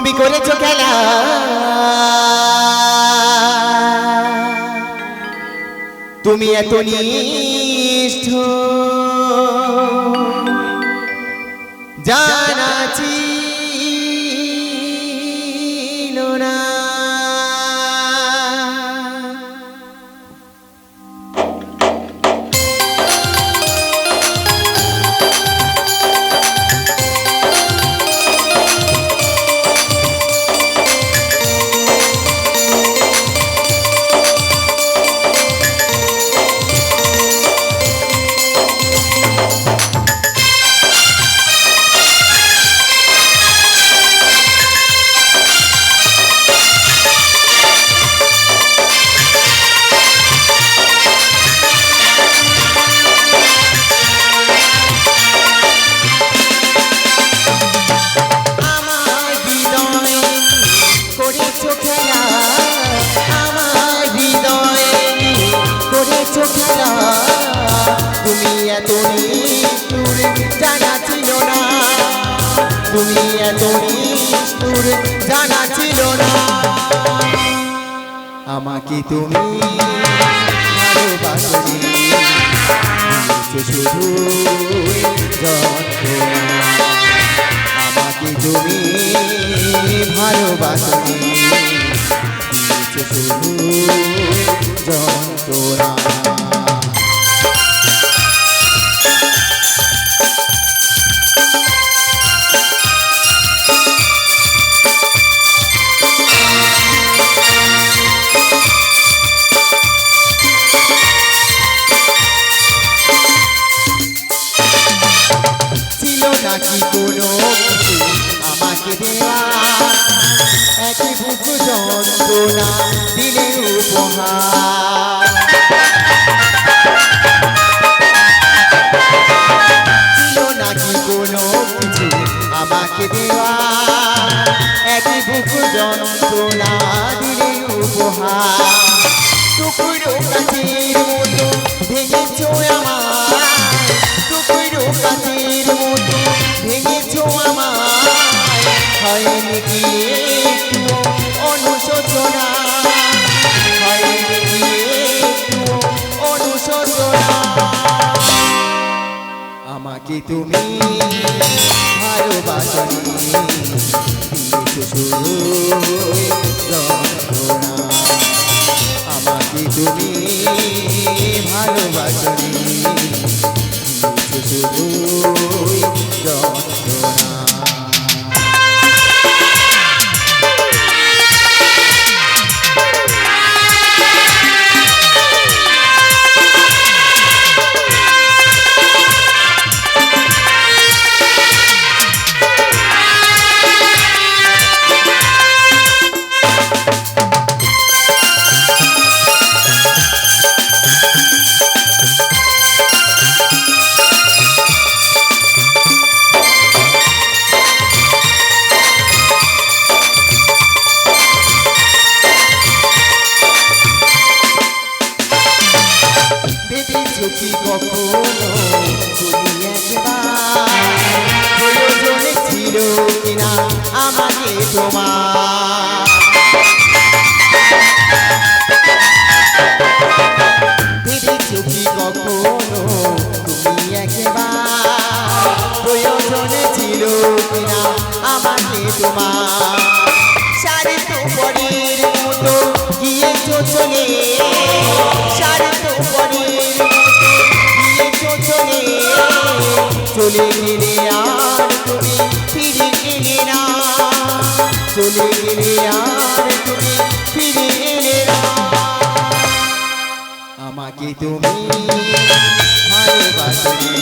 তুমি করেছ খেলা। তুমি এত নিষ্ঠ জানা তুমি এত নিষ্ঠুর জানা ছিল না। আমাকে তুমি ভালোবাসনি শুধু আমাকে তুমি ভালোবাসনি একই বুক যন্ত্রণা, দিলে উপহার। ছিল নাকি কোনো কিছু আমাকে দেওয়া? একই বুক যন্ত্রণা, দিলে উপহার। টুকরো কাঠের মতো ভেঙেছো আমার আমাকে তুমি ভালোবাসনি। দিয়েছ প্রয়োজনে ছিল কিনা আমাকে তোমার। ভেবেছো কি কখনো তুমি একবার প্রয়োজনে ছিল কিনা আমাকে তোমার। স্বার্থ পরের মতো চলে গেলে আর তুমি ফিরে এলে না। চলে গেলে আর তুমি ফিরে এলে না। আমাকে তুমি ভালোবাসনি